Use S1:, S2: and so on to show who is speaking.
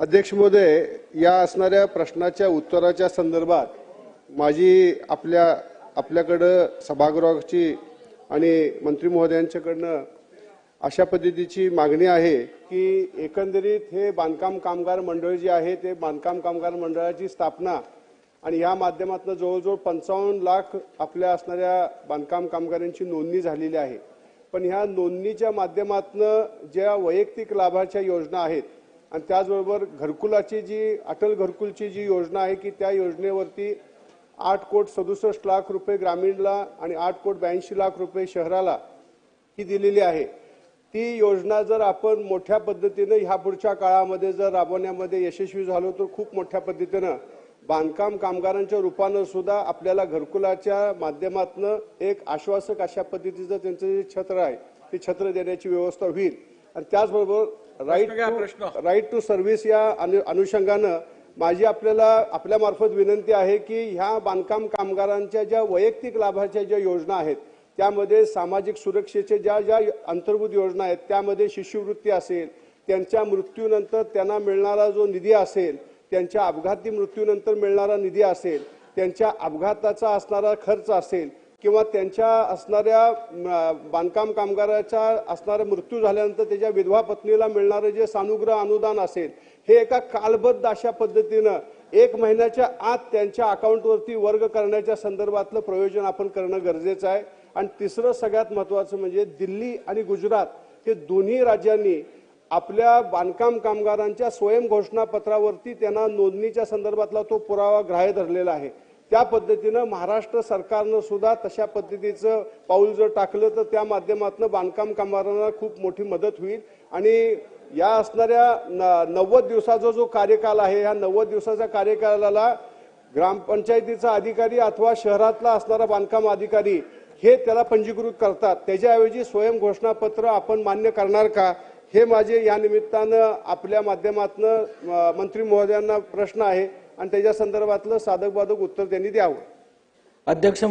S1: अध्यक्ष महोदय या असणाऱ्या प्रश्नाच्या उत्तराच्या संदर्भात माझी आपल्या आपल्याकडं सभागृहाची आणि मंत्री महोदयांच्याकडनं अशा पद्धतीची मागणी आहे की एकंदरीत हे बांधकाम कामगार मंडळ जे आहे ते बांधकाम कामगार मंडळाची स्थापना आणि या माध्यमातून जवळजवळ पंचावन्न लाख आपल्या असणाऱ्या बांधकाम कामगारांची नोंदणी झालेली आहे. पण ह्या नोंदणीच्या माध्यमातून ज्या वैयक्तिक लाभाच्या योजना आहेत आणि त्याचबरोबर घरकुलाची जी अटल घरकुलची जी योजना आहे की त्या योजनेवरती आठ कोट सदुसष्ट लाख रुपये ग्रामीणला आणि आठ कोट ब्याऐंशी लाख रुपये शहराला ही दिलेली आहे. ती योजना जर आपण मोठ्या पद्धतीनं ह्या पुढच्या काळामध्ये जर राबवण्यामध्ये यशस्वी झालो तर खूप मोठ्या पद्धतीनं बांधकाम कामगारांच्या रूपानं सुद्धा आपल्याला घरकुलाच्या माध्यमातून एक आश्वासक अशा पद्धतीचं त्यांचं जे छत्र आहे ते छत्र देण्याची व्यवस्था होईल. आणि त्याचबरोबर right. To right to service या अनु अनुषंगानं माझी आपल्याला आपल्या मार्फत विनंती आहे की ह्या बांधकाम कामगारांच्या ज्या वैयक्तिक लाभाच्या ज्या योजना आहेत त्यामध्ये सामाजिक सुरक्षेचे ज्या ज्या अंतर्भूत योजना आहेत त्यामध्ये शिष्यवृत्ती असेल त्यांच्या मृत्यूनंतर त्यांना मिळणारा जो निधी असेल त्यांच्या अपघाती मृत्यूनंतर मिळणारा निधी असेल त्यांच्या अपघाताचा असणारा खर्च असेल किंवा त्यांच्या असणाऱ्या बांधकाम कामगाराचा असणारा मृत्यू झाल्यानंतर त्याच्या विधवा पत्नीला मिळणारं जे सानुग्रह अनुदान असेल हे एका कालबद्ध अशा पद्धतीनं एक महिन्याच्या आत त्यांच्या अकाउंटवरती वर्ग करण्याच्या संदर्भातलं प्रयोजन आपण करणं गरजेचं आहे. आणि तिसरं सगळ्यात महत्त्वाचं म्हणजे दिल्ली आणि गुजरात हे दोन्ही राज्यांनी आपल्या बांधकाम कामगारांच्या स्वयं घोषणापत्रावरती त्यांना नोंदणीच्या संदर्भातला तो पुरावा ग्राह्य धरलेला आहे. त्या पद्धतीनं महाराष्ट्र सरकारनं सुद्धा तशा पद्धतीचं पाऊल जर टाकलं तर त्या माध्यमातून बांधकाम कामगारांना खूप मोठी मदत होईल. आणि या असणाऱ्या न- नव्वद दिवसाचा जो कार्यकाल आहे ह्या नव्वद दिवसाच्या कार्यकालाला ग्रामपंचायतीचा अधिकारी अथवा शहरातला असणारा बांधकाम अधिकारी हे त्याला पंजीकृत करतात. त्याच्याऐवजी स्वयं घोषणापत्र आपण मान्य करणार का? हे माझे या निमित्तानं आपल्या माध्यमातून मंत्री महोदयांना प्रश्न आहे. आणि त्याच्या संदर्भातलं साधक बाधक उत्तर त्यांनी द्यावं.
S2: अध्यक्ष